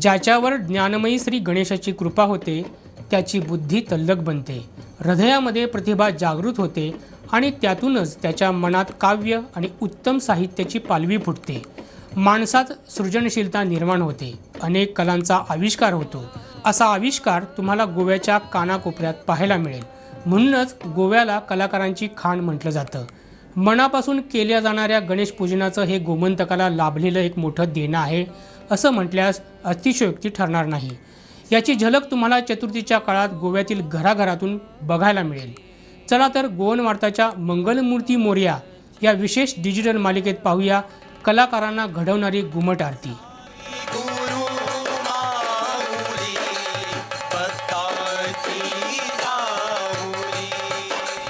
ज्याच्यावर ज्ञानमयी श्री गणेशाची कृपा होते त्याची बुद्धी तल्लक बनते. हृदयामध्ये प्रतिभा जागृत होते आणि त्यातूनच त्याच्या मनात काव्य आणि उत्तम साहित्याची पालवी फुटते. माणसात सृजनशीलता निर्माण होते. अनेक कलांचा आविष्कार होतो. असा आविष्कार तुम्हाला गोव्याच्या कानाकोपऱ्यात पाहायला मिळेल. म्हणूनच गोव्याला कलाकारांची खाण म्हटलं जातं. मनापासून केल्या जाणाऱ्या गणेश पूजनाचं हे गोमंतकाला लाभलेलं एक मोठं देणं आहे. असं म्हटल्यास अतिशयोक्ती ठरणार नाही. याची झलक तुम्हाला चतुर्थीच्या काळात गोव्यातील घराघरातून बघायला मिळेल. चला तर गोवन वार्ताच्या मंगलमूर्ती मोर्या या विशेष डिजिटल मालिकेत पाहूया कलाकारांना घडवणारी घुमट आरती.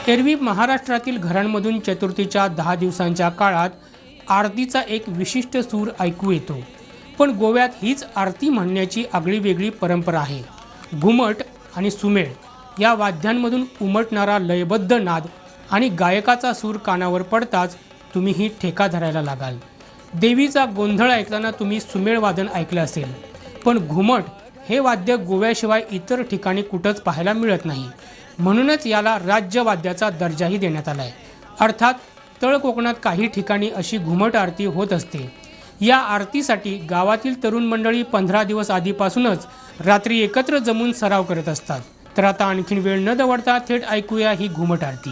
एरवी महाराष्ट्रातील घरांमधून चतुर्थीच्या दहा दिवसांच्या काळात आरतीचा एक विशिष्ट सूर ऐकू येतो. पण गोव्यात हीच आरती म्हणण्याची आगळी वेगळी परंपरा आहे. घुमट आणि सुमेळ या वाद्यांमधून उमटणारा लयबद्ध नाद आणि गायकाचा सूर कानावर पडताच तुम्ही ही ठेका धरायला लागाल. देवीचा गोंधळ ऐकताना तुम्ही सुमेळ वादन ऐकलं असेल. पण घुमट हे वाद्य गोव्याशिवाय इतर ठिकाणी कुठंच पाहायला मिळत नाही. म्हणूनच याला राज्यवाद्याचा दर्जाही देण्यात आला आहे अर्थात तळ कोकणात काही ठिकाणी अशी घुमट आरती होत असते. या आरतीसाठी गावातील तरुण मंडळी पंधरा दिवस आधीपासूनच रात्री एकत्र जमून सराव करत असतात. तर आता आणखीन वेळ न दवडता थेट ऐकूया ही घुमट आरती.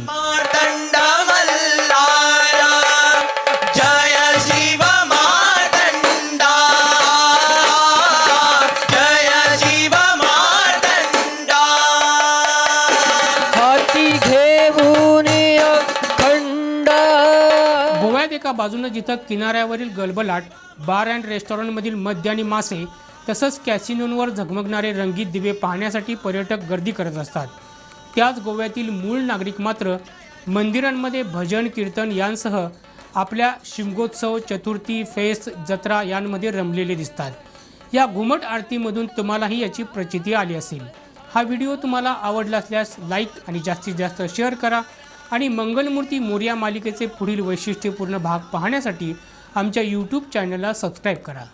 गोव्यात एका बाजूनं जिथं किनाऱ्यावरील गलबलाट बार अँड रेस्टॉरंटमधील मद्य आणि मासे तसंच कॅसिनोंवर झगमगणारे रंगीत दिवे पाहण्यासाठी पर्यटक गर्दी करत असतात. त्याच गोव्यातील मूळ नागरिक मात्र मंदिरांमध्ये भजन कीर्तन यांसह आपल्या शिमगोत्सव चतुर्थी फेस जत्रा यांमध्ये रमलेले दिसतात. या घुमट आरतीमधून तुम्हालाही याची प्रचिती आली असेल. हा व्हिडिओ तुम्हाला आवडला असल्यास लाईक आणि जास्तीत जास्त शेअर करा. आणि मंगलमूर्ती मोर्या मालिकेचे पुढील वैशिष्ट्यपूर्ण भाग पाहण्यासाठी आमच्या यूट्यूब चॅनलला सबस्क्राईब करा.